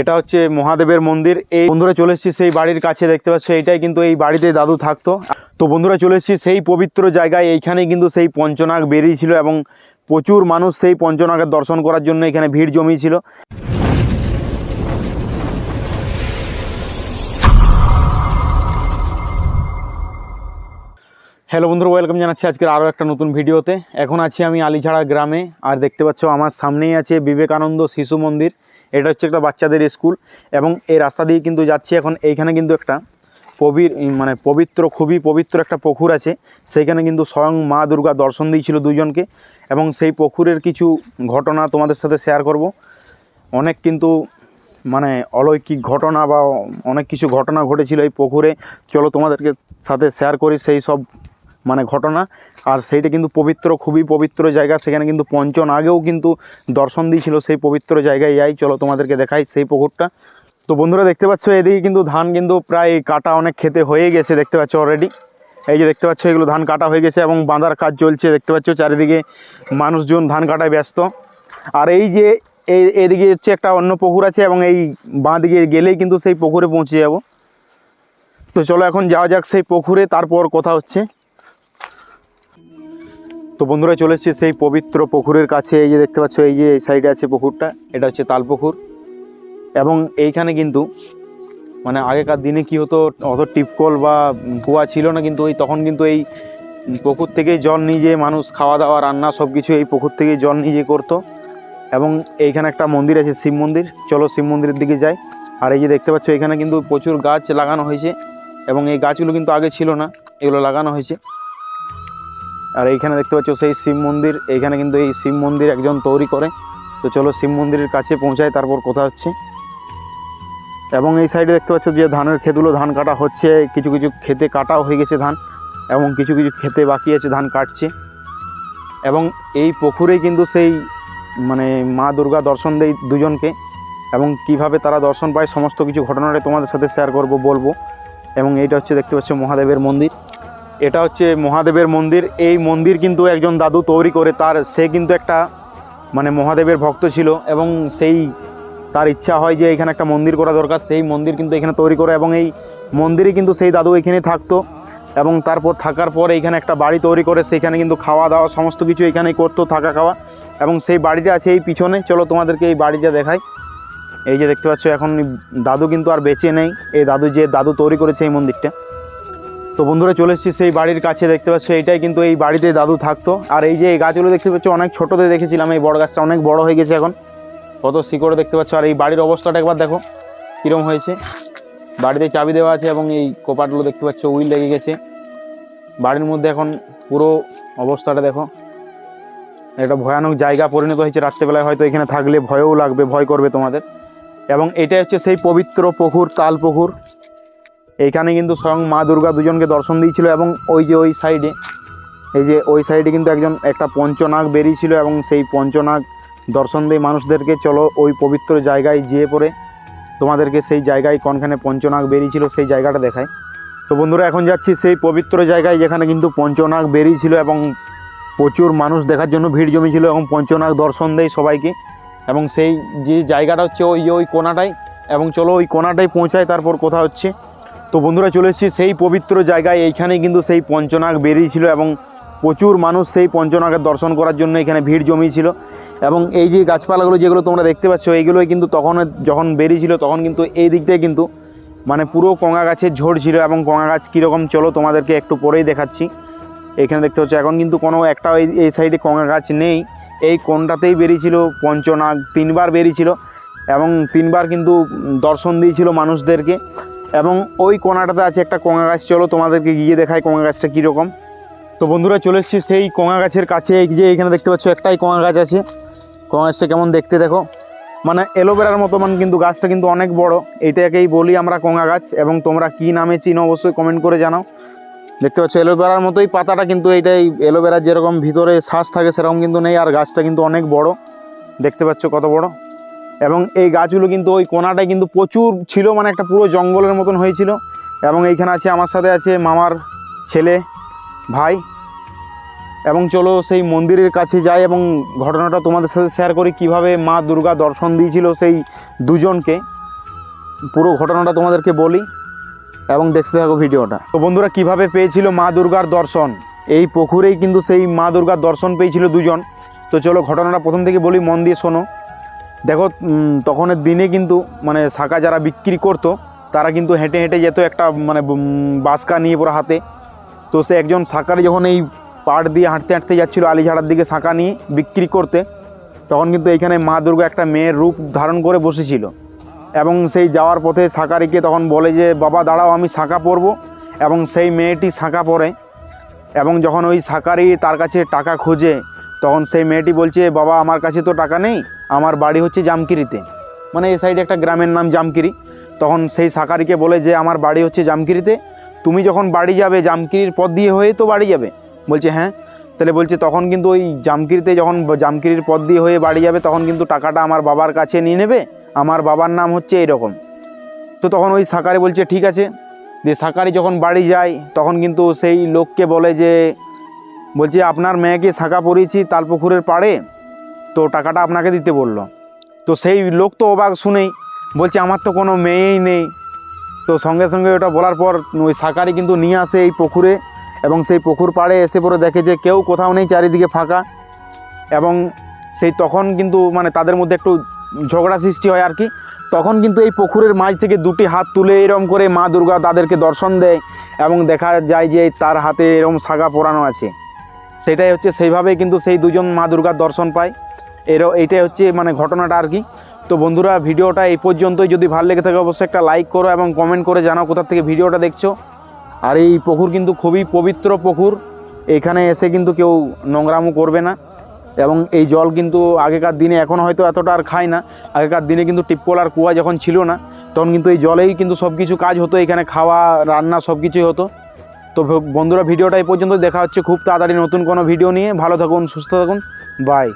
এটা হচ্ছে মহাদেবের মন্দির। এই বন্ধুরা চলে এসেছি সেই বাড়ির কাছে, দেখতে পাচ্ছ? এইটাই কিন্তু এই বাড়িতে দাদু থাকতো। তো বন্ধুরা চলে এসেছি সেই পবিত্র জায়গায়। এইখানে কিন্তু সেই পঞ্চনাগ বেরিয়েছিল এবং প্রচুর মানুষ সেই পঞ্চনাগের দর্শন করার জন্য এখানে ভিড় জমিয়েছিল। হ্যালো বন্ধুরা, ওয়েলকাম জানাচ্ছি আজকের আরও একটা নতুন ভিডিওতে। এখন আছি আমি আলিছাড়া গ্রামে। আর দেখতে পাচ্ছ, আমার সামনেই আছে বিবেকানন্দ শিশু মন্দির। এটা হচ্ছে একটা বাচ্চাদের স্কুল এবং এই রাস্তা দিয়ে কিন্তু যাচ্ছি এখন। এইখানে কিন্তু একটা পবির মানে পবিত্র, খুবই পবিত্র একটা পুকুর আছে। সেইখানে কিন্তু স্বয়ং মা দুর্গা দর্শন দিয়েছিল দুজনকে এবং সেই পুকুরের কিছু ঘটনা তোমাদের সাথে শেয়ার করব। অনেক কিন্তু মানে অলৌকিক ঘটনা বা অনেক কিছু ঘটনা ঘটেছিল এই পুকুরে। চলো তোমাদেরকে সাথে শেয়ার করি সেই সব মানে ঘটনা। আর সেইটা কিন্তু পবিত্র, খুবই পবিত্র জায়গা। সেখানে কিন্তু পঞ্চন আগেও কিন্তু দর্শন দিয়েছিল সেই পবিত্র জায়গায়। যাই চলো তোমাদেরকে দেখাই সেই পুকুরটা। তো বন্ধুরা, দেখতে পাচ্ছ, এদিকে কিন্তু ধান কিন্তু প্রায় কাটা অনেক খেতে হয়ে গেছে, দেখতে পাচ্ছ অলরেডি এই যে দেখতে পাচ্ছ, এগুলো ধান কাটা হয়ে গেছে এবং বাঁধার কাজ চলছে, দেখতে পাচ্ছ চারিদিকে মানুষজন ধান কাটায় ব্যস্ত। আর এই যে এই এদিকে হচ্ছে একটা অন্য পুকুর আছে এবং এই বাঁ দিকে গেলেই কিন্তু সেই পুকুরে পৌঁছে যাব। তো চলো এখন যাওয়া যাক সেই পুকুরে, তারপর কথা হচ্ছে। তো বন্ধুরা চলে এসেছি সেই পবিত্র পুকুরের কাছে, এই যে দেখতে পাচ্ছ, এই যে এই সাইডে আছে পুকুরটা, এটা হচ্ছে তাল পুকুর এবং এইখানে কিন্তু মানে আগেকার দিনে কি হতো, অত টিপকল বা কুয়া ছিল না, কিন্তু ওই তখন কিন্তু এই পুকুর থেকেই জল নিজে মানুষ খাওয়া দাওয়া রান্না সব কিছু এই পুকুর থেকেই জল নিজে করতো। এবং এইখানে একটা মন্দির আছে, শিব মন্দির। চলো শিব মন্দিরের দিকে যাই। আর এই যে দেখতে পাচ্ছ, এখানে কিন্তু প্রচুর গাছ লাগানো হয়েছে। এবং এই গাছগুলো কিন্তু আগে ছিল না, এগুলো লাগানো হয়েছে। আর এইখানে দেখতে পাচ্ছ সেই শিব মন্দির। এইখানে কিন্তু এই শিব মন্দির একজন তৈরি করে। তো চলো শিব মন্দিরের কাছে পৌঁছায়, তারপর কথা হচ্ছে এবং এই সাইডে দেখতে পাচ্ছ যে ধানের ক্ষেতগুলো, ধান কাটা হচ্ছে। কিছু কিছু খেতে কাটাও হয়ে গেছে ধান এবং কিছু কিছু খেতে বাকি আছে ধান কাটছে। এবং এই পুকুরেই কিন্তু সেই মানে মা দুর্গা দর্শন দেয় দুজনকে। এবং কীভাবে তারা দর্শন পায়, সমস্ত কিছু ঘটনাটা তোমাদের সাথে শেয়ার করব, বলব। এবং এইটা হচ্ছে দেখতে পাচ্ছ মহাদেবের মন্দির। এটা হচ্ছে মহাদেবের মন্দির। এই মন্দির কিন্তু একজন দাদু তৈরি করে, তার সে কিন্তু একটা মানে মহাদেবের ভক্ত ছিল এবং সেই তার ইচ্ছা হয় যে এখানে একটা মন্দির করা দরকার। সেই মন্দির কিন্তু এখানে তৈরি করে এবং এই মন্দিরে কিন্তু সেই দাদু এখানে থাকতো এবং তারপর থাকার পর এইখানে একটা বাড়ি তৈরি করে সেইখানে কিন্তু খাওয়া দাওয়া সমস্ত কিছু এখানেই করতো থাকা খাওয়া এবং সেই বাড়িটা আছে এই পিছনে। চলো তোমাদেরকে এই বাড়িটা দেখাই। এই যে দেখতে পাচ্ছ, এখন দাদু কিন্তু আর বেঁচে নেই। এই দাদু যে দাদু তৈরি করেছে এই মন্দিরটা। তো বন্ধুরা চলে এসেছি সেই বাড়ির কাছে, দেখতে পাচ্ছ এইটাই কিন্তু এই বাড়িতে দাদু থাকতো। আর এই যে এই গাছগুলো দেখতে পাচ্ছ, অনেক ছোটোতে দেখেছিলাম এই বড় গাছটা, অনেক বড় হয়ে গেছে এখন। কত শিকড়ে দেখতে পাচ্ছ, আর এই বাড়ির অবস্থাটা একবার দেখো কীরকম হয়েছে। বাড়িতে চাবি দেওয়া আছে এবং এই কোপাটগুলো দেখতে পাচ্ছ, উইল লেগে গেছে। বাড়ির মধ্যে এখন পুরো অবস্থাটা দেখো। একটা ভয়ানক জায়গা পরিণত হয়েছে রাত্রেবেলায়, হয়তো এখানে থাকলে ভয়ও লাগবে, ভয় করবে তোমাদের। এবং এটা হচ্ছে সেই পবিত্র পুকুর, তাল পুকুর। এইখানে কিন্তু স্বয়ং মা দুর্গা দুজনকে দর্শন দিয়েছিল এবং ওই যে ওই সাইডে, এই যে ওই সাইডে কিন্তু একজন, একটা পঞ্চনাগ বেরিয়েছিল এবং সেই পঞ্চনাগ দর্শন দিয়ে মানুষদেরকে চলো ওই পবিত্র জায়গায় যেয়ে পড়ে। তোমাদেরকে সেই জায়গায় কোনখানে পঞ্চনাগ বেরিয়েছিল সেই জায়গাটা দেখায়। তো বন্ধুরা, এখন যাচ্ছি সেই পবিত্র জায়গায় যেখানে কিন্তু পঞ্চনাগ বেরিয়েছিল এবং প্রচুর মানুষ দেখার জন্য ভিড় জমেছিল এবং পঞ্চনাগ দর্শন দেয় সবাইকে। এবং সেই যে জায়গাটা হচ্ছে ওই ওই কোনাটাই এবং চলো ওই কোনাটাই পৌঁছায়, তারপর কোথা হচ্ছে। তো বন্ধুরা চলে এসেছি সেই পবিত্র জায়গায়। এইখানেই কিন্তু সেই পঞ্চনাগ বেরিয়েছিল এবং প্রচুর মানুষ সেই পঞ্চনাগের দর্শন করার জন্য এখানে ভিড় জমিয়েছিল। এবং এই যে গাছপালাগুলো যেগুলো তোমরা দেখতে পাচ্ছ, এইগুলোই কিন্তু তখন যখন বেরিয়েছিল তখন কিন্তু এই দিকটায় কিন্তু মানে পুরো কঙা গাছের ঝোড় ছিল এবং কঙা গাছ কীরকম চলো তোমাদেরকে একটু পরেই দেখাচ্ছি। এখানে দেখতে হচ্ছে এখন কিন্তু কোনো একটা এই সাইডে কঙা গাছ নেই। এই কোনটাতেই বেরিয়েছিল? পঞ্চনাগ তিনবার বেরিয়েছিল এবং তিনবার কিন্তু দর্শন দিয়েছিল মানুষদেরকে। এবং ওই কোনাটাতে আছে একটা কঙা গাছ। চলো তোমাদেরকে গিয়ে দেখায় কঙা গাছটা কীরকম। তো বন্ধুরা চলে এসেছি সেই কঙা গাছের কাছে। এই যে এখানে দেখতে পাচ্ছ একটাই কঙা গাছ আছে। কঙা গাছটা কেমন দেখতে দেখো। মানে এলোভেরার মতো মানে কিন্তু গাছটা কিন্তু অনেক বড়। এইটাকেই বলি আমরা কঙা গাছ এবং তোমরা কি নামে চিনো অবশ্যই কমেন্ট করে জানাও। দেখতে পাচ্ছ এলোভেরার মতোই পাতাটা কিন্তু এইটাই। এলোভেরার যেরকম ভিতরে শ্বাস থাকে সেরকম কিন্তু নেই। আর গাছটা কিন্তু অনেক বড়। দেখতে পাচ্ছ কত বড়। এবং এই গাছগুলো কিন্তু ওই কোনাটায় কিন্তু প্রচুর ছিল মানে একটা পুরো জঙ্গলের মতন হয়েছিল। এবং এইখানে আছে, আমার সাথে আছে মামার ছেলে, ভাই। এবং চলো সেই মন্দিরের কাছে যাই এবং ঘটনাটা তোমাদের সাথে শেয়ার করি, কীভাবে মা দুর্গা দর্শন দিয়েছিল সেই দুজনকে। পুরো ঘটনাটা তোমাদেরকে বলি এবং দেখতে থাকো ভিডিওটা। তো বন্ধুরা, কীভাবে পেয়েছিল মা দুর্গার দর্শন? এই পুকুরেই কিন্তু সেই মা দুর্গার দর্শন পেয়েছিল দুজন। তো চলো ঘটনাটা প্রথম থেকে বলি, মন দিয়ে শোনো। দেখো তখনের দিনে কিন্তু মানে শাঁখা যারা বিক্রি করতো, তারা কিন্তু হেঁটে হেঁটে যেত একটা মানে বাসকা নিয়ে পুরো হাতে। তো সে একজন শাঁকারে যখন এই পাড় দিয়ে হাঁটতে হাঁটতে যাচ্ছিল, আলিঝাড়ার দিকে শাঁখা নিয়ে বিক্রি করতে, তখন কিন্তু এইখানে মা দুর্গা একটা মেয়ের রূপ ধারণ করে বসেছিল। এবং সেই যাওয়ার পথে শাঁকারিকে তখন বলে যে, বাবা, দাঁড়াও, আমি শাঁখা পরবো। এবং সেই মেয়েটি শাঁখা পরে। এবং যখন ওই শাঁকারি তার কাছে টাকা খোঁজে তখন সেই মেয়েটি বলছে, বাবা, আমার কাছে তো টাকা নেই, আমার বাড়ি হচ্ছে জামকিরিতে। মানে এই সাইডে একটা গ্রামের নাম জামকিরি। তখন সেই শাঁকারিকে বলে যে, আমার বাড়ি হচ্ছে জামকিরিতে, তুমি যখন বাড়ি যাবে, জামকিরির পথ দিয়ে হয়ে তো বাড়ি যাবে? বলছে হ্যাঁ। তাহলে বলছে, তখন কিন্তু ওই জামকিরিতে যখন জামকিরির পথ দিয়ে হয়ে বাড়ি যাবে, তখন কিন্তু টাকাটা আমার বাবার কাছে নিয়ে নেবে, আমার বাবার নাম হচ্ছে এইরকম তো তখন ওই সাকারি বলছে, ঠিক আছে। দিয়ে সাকারি যখন বাড়ি যায়, তখন কিন্তু সেই লোককে বলে যে বলছে, আপনার মেয়েকে শাঁখা পরিয়েছি তালপুকুরের পাড়ে, তো টাকাটা আপনাকে দিতে বলল। তো সেই লোক তো অবাক শুনেই বলছে, আমার তো কোনো মেয়েই নেই। তো সঙ্গে সঙ্গে ওটা বলার পর ওই সাকারি কিন্তু নিয়ে আসে এই পুকুরে এবং সেই পুকুর পাড়ে এসে পরে দেখে যে কেউ কোথাও নেই চারিদিকে ফাঁকা এবং সেই তখন কিন্তু মানে তাদের মধ্যে একটু ঝগড়া সৃষ্টি হয় আর কি। তখন কিন্তু এই পুকুরের মাঝ থেকে দুটি হাত তুলে এরম করে মা দুর্গা তাদেরকে দর্শন দেয় এবং দেখা যায় যে তার হাতে এরম সাগা পরানো আছে। সেটাই হচ্ছে সেইভাবেই কিন্তু সেই দুজন মা দুর্গার দর্শন পায়। এর এইটাই হচ্ছে মানে ঘটনাটা আর কি। তো বন্ধুরা, ভিডিওটা এই পর্যন্তই। যদি ভালো লেগে থাকে অবশ্যই একটা লাইক করো এবং কমেন্ট করে জানাও কোথা থেকে ভিডিওটা দেখছ। আর এই পুকুর কিন্তু খুবই পবিত্র পুকুর। এখানে এসে কিন্তু কেউ নোংরামো করবে না। এবং এই জল কিন্তু আগেকার দিনে, এখন হয়তো এতটা আর খায় না। আগেকার দিনে কিন্তু টিপকল আর কুয়া যখন ছিল না, তখন কিন্তু এই জলেই কিন্তু সব কিছু কাজ হতো। এখানে খাওয়া, রান্না সব কিছুই হতো। তো বন্ধুরা, ভিডিওটা এই পর্যন্ত দেখা হচ্ছে খুব তাড়াতাড়ি নতুন কোনো ভিডিও নিয়ে। ভালো থাকুন, সুস্থ থাকুন। বাই